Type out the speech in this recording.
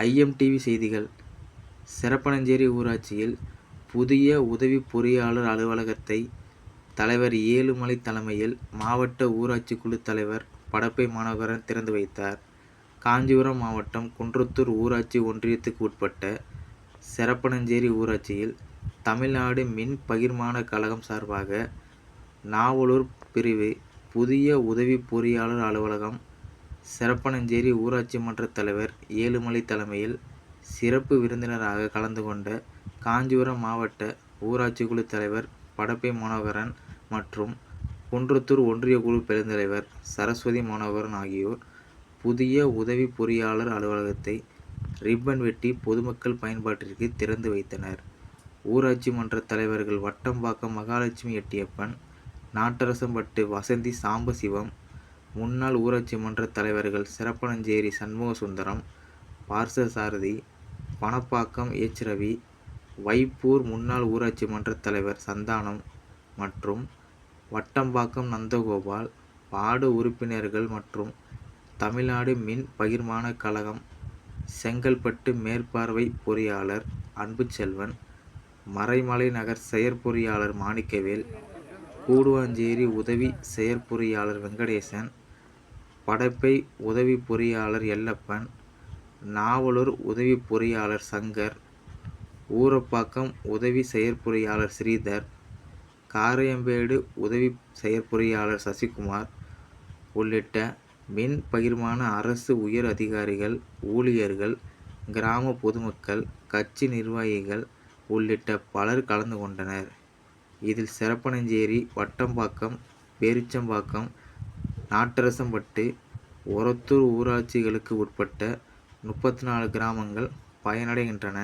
IMDb செய்திகள் சிறப்பனஞ்சேரி ஊராட்சியில் புதிய உதவி பொறியாளர் அலுவலகத்தை தலைவர் ஏழுமலை தலைமையில் மாவட்ட ஊராட்சி குழு தலைவர் படப்பை மாநகரன் திறந்து வைத்தார். காஞ்சிபுரம் மாவட்டம் குன்றத்தூர் ஊராட்சி ஒன்றியத்துக்கு உட்பட்ட சிறப்பனஞ்சேரி ஊராட்சியில் தமிழ்நாடு மின் பகிர்மான கழகம் சார்பாக நாவலூர் பிரிவு புதிய உதவி பொறியாளர் அலுவலகம் சிறப்பனஞ்சேரி ஊராட்சி மன்ற தலைவர் ஏழுமலை தலைமையில் சிறப்பு விருந்தினராக கலந்து கொண்ட காஞ்சிபுரம் மாவட்ட ஊராட்சி குழு தலைவர் படப்பை மனோகரன் மற்றும் குன்றத்தூர் ஒன்றிய குழு பெருந்தலைவர் சரஸ்வதி மனோகரன் ஆகியோர் புதிய உதவி பொறியாளர் அலுவலகத்தை ரிப்பன் வெட்டி பொதுமக்கள் பயன்பாட்டிற்கு திறந்து வைத்தனர். ஊராட்சி மன்ற தலைவர்கள் வட்டம்பாக்கம் மகாலட்சுமி எட்டியப்பன், நாட்டரசம்பட்டு வசந்தி சாம்பசிவம், முன்னாள் ஊராட்சி மன்ற தலைவர்கள் சிறப்பனஞ்சேரி சண்முகசுந்தரம், பார்த்தசாரதி, பணப்பாக்கம் எச். ரவி, வைப்பூர் முன்னாள் ஊராட்சி மன்ற தலைவர் சந்தானம் மற்றும் வட்டம்பாக்கம் நந்தகோபால், வார்டு உறுப்பினர்கள் மற்றும் தமிழ்நாடு மின் பகிர்மான கழகம் செங்கல்பட்டு மேற்பார்வை பொறியாளர் அன்புச்செல்வன், மறைமலை நகர் செயற்பொறியாளர் மாணிக்கவேல், கூடுவாஞ்சேரி உதவி செயற்பொறியாளர் வெங்கடேசன், படைப்பை உதவி பொறியாளர் எல்லப்பன், நாவலூர் உதவி பொறியாளர் சங்கர், ஊரப்பாக்கம் உதவி செயற்பொறியாளர் ஸ்ரீதர், காரையம்பேடு உதவி செயற்பொறியாளர் சசிகுமார் உள்ளிட்ட மின் பகிர்மான அரசு உயர் அதிகாரிகள், ஊழியர்கள், கிராம பொதுமக்கள், கட்சி நிர்வாகிகள் உள்ளிட்ட பலர் கலந்து கொண்டனர். இதில் சிறப்பனஞ்சேரி, வட்டம்பாக்கம், பேரிச்சம்பாக்கம், நாட்டரசம்பட்டு, ஒரத்தூர் ஊராட்சிகளுக்கு உட்பட்ட முப்பத்தி நாலு கிராமங்கள் பயனடைகின்றன.